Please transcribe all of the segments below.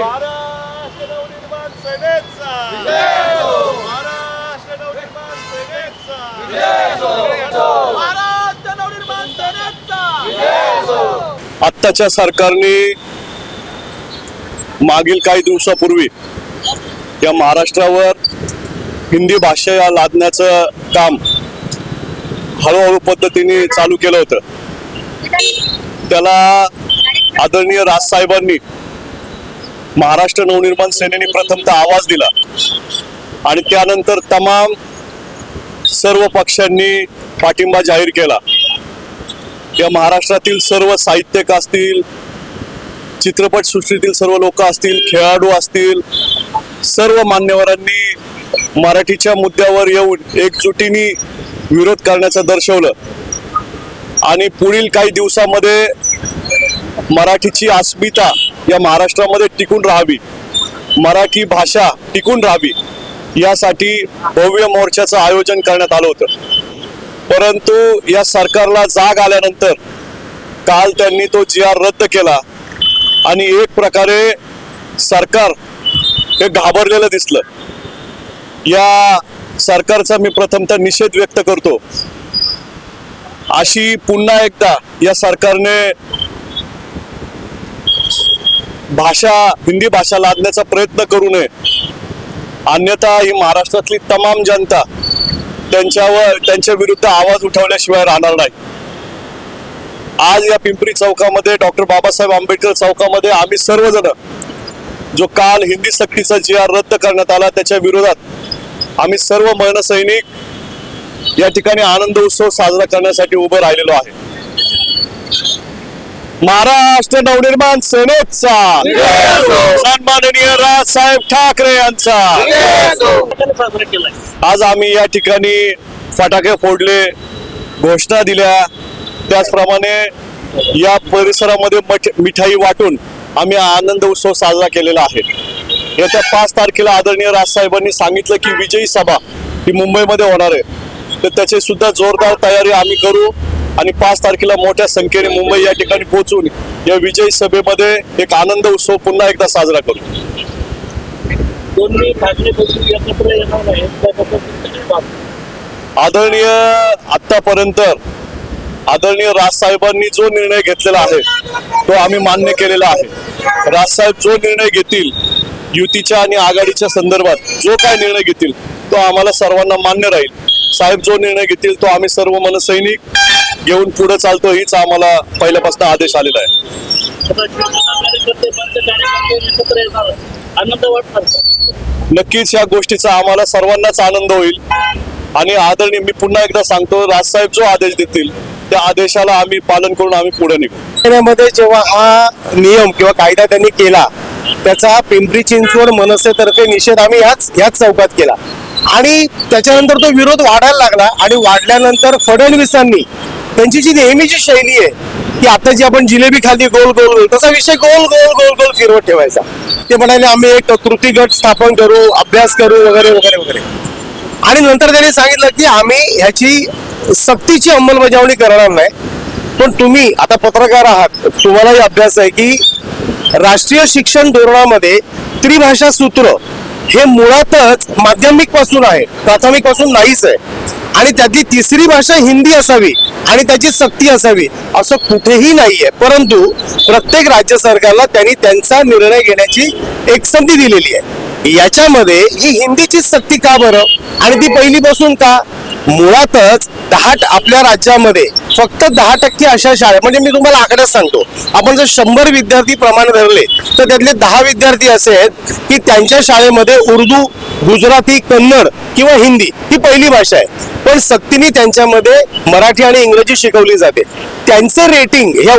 महाराष्ट्र नवनिर्माण सेनेचा महाराष्ट्र नवनिर्माण सेनेचा महाराष्ट्र नवनिर्माण सेनेचा आत्ताच्या सरकारने मागील काही दिवसापूर्वी या महाराष्ट्रावर हिंदी भाषा या लादण्याचं काम हळूहळू पद्धतीने चालू केलं होतं. त्याला आदरणीय राजसाहेबांनी महाराष्ट्र नवनिर्माण सेनेने प्रथमतः आवाज दिला. आणि त्यानंतर तमाम सर्व पक्षांनी पाठिंबा जाहीर केला. या महाराष्ट्रातील सर्व साहित्यिक असतील चित्रपट सृष्टीतील सर्व लोक असतील खेळाडू असतील सर्व मान्यवरांनी मराठीच्या मुद्द्यावर येऊन एकजुटीने विरोध करण्याचं दर्शवलं. आणि पुढील काही दिवसामध्ये मराठीची अस्मिता या महाराष्ट्रामध्ये टिकून राहावी. मराठी भाषा टिकून राहावी यासाठी भव्य मोर्चाचं आयोजन करण्यात आलं होतं. परंतु या सरकारला जाग आल्यानंतर काल त्यांनी तो जी आर रद्द केला आणि एक प्रकारे सरकार हे घाबरलेलं दिसलं. या सरकारचा मी प्रथमतः निषेध व्यक्त करतो. अशी पुन्हा एकदा या सरकारने भाषा हिंदी भाषा लादण्याचा प्रयत्न करू नये. अन्यथा ही महाराष्ट्रातली तमाम जनता त्यांच्यावर त्यांच्या विरुद्ध आवाज उठवल्याशिवाय राहणार नाही. आज या पिंपरी चौकामध्ये डॉक्टर बाबासाहेब आंबेडकर चौकामध्ये आम्ही सर्वजण जो काल हिंदी सक्तीचा जी आर रद्द करण्यात आला त्याच्या विरोधात आम्ही सर्व सैनिक या ठिकाणी आनंद उत्सव साजरा करण्यासाठी उभं राहिलेलो आहे. महाराष्ट्र नवनिर्माण सेनेचा सन्माननीय राजसाहेब ठाकरे यांचा. आज आम्ही या ठिकाणी फटाके फोडले घोषणा दिल्या. त्याचप्रमाणे या परिसरामध्ये मिठाई वाटून आम्ही आनंद उत्सव साजरा केलेला आहे. येत्या पाच तारखेला आदरणीय राजसाहेबांनी सांगितलं की विजयी सभा ही मुंबईमध्ये होणार आहे. तर त्याची सुद्धा जोरदार तयारी आम्ही करू. आणि पाच तारखेला मोठ्या संख्येने मुंबई या ठिकाणी पोहोचून या विजयी सभेमध्ये एक आनंद उत्सव पुन्हा एकदा साजरा करू. दोन्ही एकत्र येणार आहेत? आदरणीय आतापर्यंत आदरणीय राजसाहेबांनी जो निर्णय घेतलेला आहे तो आम्ही मान्य केलेला आहे. राजसाहेब जो निर्णय घेतील युतीच्या आणि आघाडीच्या संदर्भात जो काय निर्णय घेतील तो आम्हाला सर्वांना मान्य राहील. साहेब जो निर्णय घेतील तो आम्ही सर्व मनसैनिक घेऊन पुढे चालतो हीच आम्हाला पहिल्यापासून आदेश आलेला आहे. नक्कीच या गोष्टीचा आम्हाला सर्वांनाच आनंद होईल. आणि आदरणीय मी पुन्हा एकदा सांगतो राजसाहेब जो आदेश देतील त्या आदेशाला आम्ही पालन करून आम्ही पुढे निघू. जेव्हा हा नियम किंवा कायदा त्यांनी केला त्याचा पिंपरी चिंचवड मनसेतर्फे निषेध आम्ही याच ह्याच चौकात केला. आणि त्याच्यानंतर तो विरोध वाढायला लागला आणि वाढल्यानंतर फडणवीसांनी त्यांची जी नेहमीची शैली आहे की आता जी आपण जिलेबी खाली गोल गोल गोल तसा विषय गोल गोल गोल गोल फिरवत ठेवायचा. ते म्हणाले आम्ही एक कृती गट स्थापन करू अभ्यास करू वगैरे वगैरे वगैरे. आणि नंतर त्यांनी सांगितलं की आम्ही ह्याची सक्तीची अंमलबजावणी करणार नाही पण तुम्ही आता पत्रकार आहात तुम्हालाही अभ्यास आहे की राष्ट्रीय शिक्षण धोरणामध्ये त्रिभाषा सूत्र हे मुळातच माध्यमिकपासून आहे प्राथमिकपासून नाहीच आहे. आणि त्यातली तिसरी भाषा हिंदी असावी आणि त्याची सक्ती असावी असं कुठेही नाहीये. परंतु प्रत्येक राज्य सरकारला त्यांनी त्यांचा निर्णय घेण्याची एक संधी दिलेली आहे. याच्यामध्ये ही हिंदीची सक्ती का बरं? आणि ती पहिलीपासून का? मुळातच दहा आपल्या राज्यामध्ये फक्त दहा टक्के अशा शाळा म्हणजे मी तुम्हाला आकड्यात सांगतो. आपण जर शंभर विद्यार्थी प्रमाण धरले तर त्यातले दहा विद्यार्थी असे आहेत की त्यांच्या शाळेमध्ये उर्दू गुजराती कन्नड किंवा हिंदी ही पहिली भाषा आहे. पण सक्तीने त्यांच्यामध्ये मराठी आणि इंग्रजी शिकवली जाते. त्यांचे रेटिंग ह्या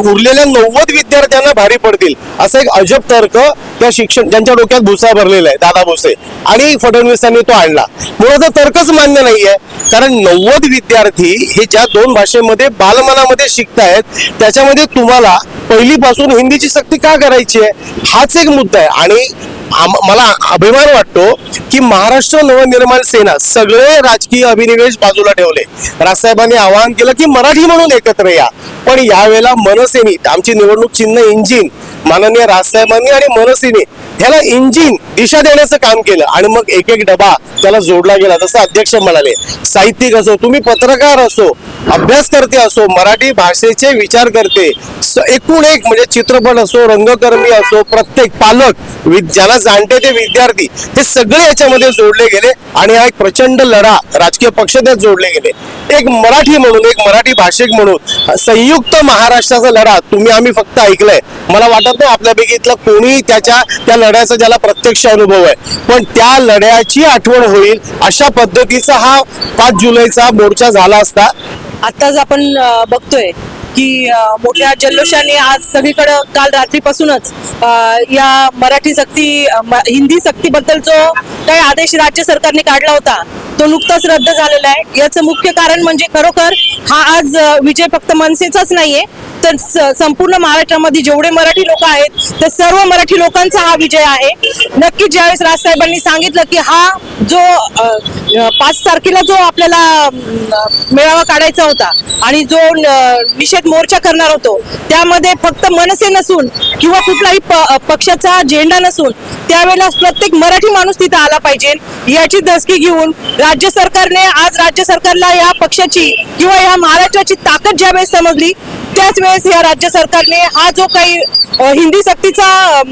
उरलेल्या नव्वद विद्यार्थ्यांना भारी पडतील असा एक अजब तर्क त्या शिक्षण ज्यांच्या डोक्यात भुसा भरलेला आहे दादा भुसे. आणि फडणवीसांनी तो आणला. मुळात तर्कच मान्य नाहीये कारण नव्वद विद्यार्थी हे ज्या दोन भाषेमध्ये बालमनामध्ये शिकतायत त्याच्यामध्ये तुम्हाला पहिलीपासून हिंदीची सक्ती का करायची आहे? हाच एक मुद्दा आहे. आणि मला अभिमान वाटतो की महाराष्ट्र नवनिर्माण सेना सगळे राजकीय अभिनिवेश बाजूला ठेवले. राजसाहेबांनी आवाहन केलं की मराठी म्हणून एकत्र या. पण यावेळेला मनसेनी आमची निवडणूक चिन्ह इंजिन माननीय राजसाहेबांनी आणि मनसेने ह्याला इंजिन दिशा देण्याचं काम केलं. आणि मग एक एक डबा त्याला जोडला गेला. जसं अध्यक्ष म्हणाले साहित्यिक असो तुम्ही पत्रकार असो अभ्यास करते असो मराठी भाषेचे विचार करते एकूण एक म्हणजे चित्रपट असो रंगकर्मी असो प्रत्येक पालक ज्याला जाणते ते विद्यार्थी हे सगळे याच्यामध्ये जोडले गेले आणि हा एक प्रचंड लढा राजकीय पक्ष त्यात जोडले गेले. एक मराठी म्हणून एक मराठी भाषिक म्हणून संयुक्त महाराष्ट्राचा लढा तुम्ही आम्ही फक्त ऐकलंय. मला वाटत नाही आपल्यापैकी इथलं कोणी त्याच्या त्या लढ्याचा ज्याला प्रत्यक्ष अनुभव आहे. पण त्या लढ्याची आठवण होईल अशा पद्धतीचा हा पाच जुलैचा मोर्चा झाला असता. आत्ताच आपण बघतोय की मोठ्या जल्लोषाने आज सगळीकडे काल रात्रीपासूनच या मराठी सक्ती हिंदी सक्तीबद्दल जो काही आदेश राज्य सरकारने काढला होता तो नुकताच रद्द झालेला आहे. याचं मुख्य कारण म्हणजे खरोखर हा आज विजय फक्त मनसेचाच नाहीये तर संपूर्ण महाराष्ट्रामध्ये जेवढे मराठी लोक आहेत तर सर्व मराठी लोकांचा हा विजय आहे. नक्कीच ज्यावेळेस राजसाहेबांनी सांगितलं की हा जो पाच तारखेला जो आपल्याला मेळावा काढायचा होता आणि जो निषेध मोर्चा करणार होतो त्यामध्ये फक्त मनसे नसून किंवा कुठलाही प- पक्षाचा झेंडा नसून त्यावेळेला प्रत्येक मराठी माणूस तिथे आला पाहिजे याची दसकी घेऊन राज्य सरकारने आज राज्य सरकारला या पक्षाची किंवा या महाराष्ट्राची ताकद ज्यावेळेस समजली त्याच वेळेस या राज्य सरकारने हा जो काही हिंदी सक्तीचा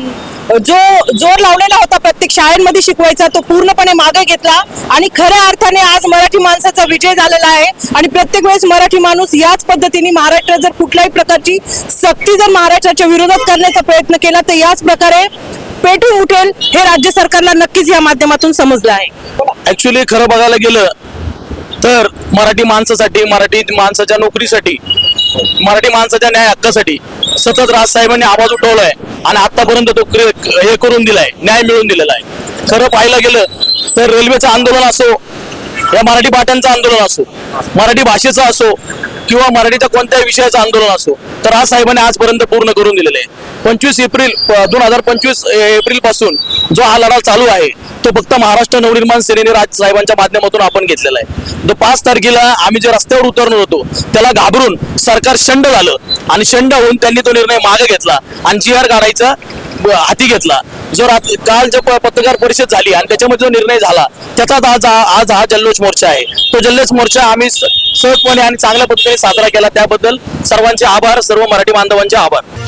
जो जोर लावलेला होता प्रत्येक शाळेमध्ये शिकवायचा तो पूर्णपणे मागे घेतला आणि खऱ्या अर्थाने आज मराठी माणसाचा विजय झालेला आहे आणि प्रत्येक वेळेस मराठी माणूस याच पद्धतीने महाराष्ट्रात जर कुठल्याही प्रकारची सक्ती जर महाराष्ट्राच्या विरोधात करण्याचा प्रयत्न केला तर याच प्रकारे पेटून उठेल हे राज्य सरकारला नक्कीच या माध्यमातून समजलं आहे. ऍक्च्युली खरं बघायला गेलं तर मराठी माणसासाठी मराठी माणसाच्या नोकरीसाठी मराठी माणसाच्या न्याय हक्कासाठी सतत राजसाहेबांनी आवाज उठवलाय आणि आतापर्यंत तो हे करून दिलाय न्याय मिळवून दिलेला आहे. खरं पाहायला गेलं तर रेल्वेचं आंदोलन असो या मराठी पाट्यांचं आंदोलन असो मराठी भाषेचं असो किंवा मराठीच्या कोणत्याही विषयाचं आंदोलन असो तर आज साहेबांनी आजपर्यंत पूर्ण करून दिलेलं आहे. पंचवीस एप्रिल दोन हजार पंचवीस एप्रिलपासून जो हा लढा चालू आहे तो फक्त महाराष्ट्र नवनिर्माण सेनेने राज साहेबांच्या माध्यमातून आपण घेतलेला आहे. तो पाच तारखेला आम्ही जे रस्त्यावर उतरणार होतो त्याला घाबरून सरकार शंड झालं आणि शंड होऊन त्यांनी तो निर्णय मागे घेतला आणि जी आर काढायचा हाती घेतला. जो काल जो पत्रकार परिषद झाली आणि त्याच्यामध्ये जो निर्णय झाला त्याचाच आज आज हा जल्लोष मोर्चा आहे. तो जल्लोष मोर्चा आम्ही सहजपणे आणि चांगल्या पद्धतीने साजरा केला. त्याबद्दल सर्वांचे आभार सर्व मराठी बांधवांचे आभार.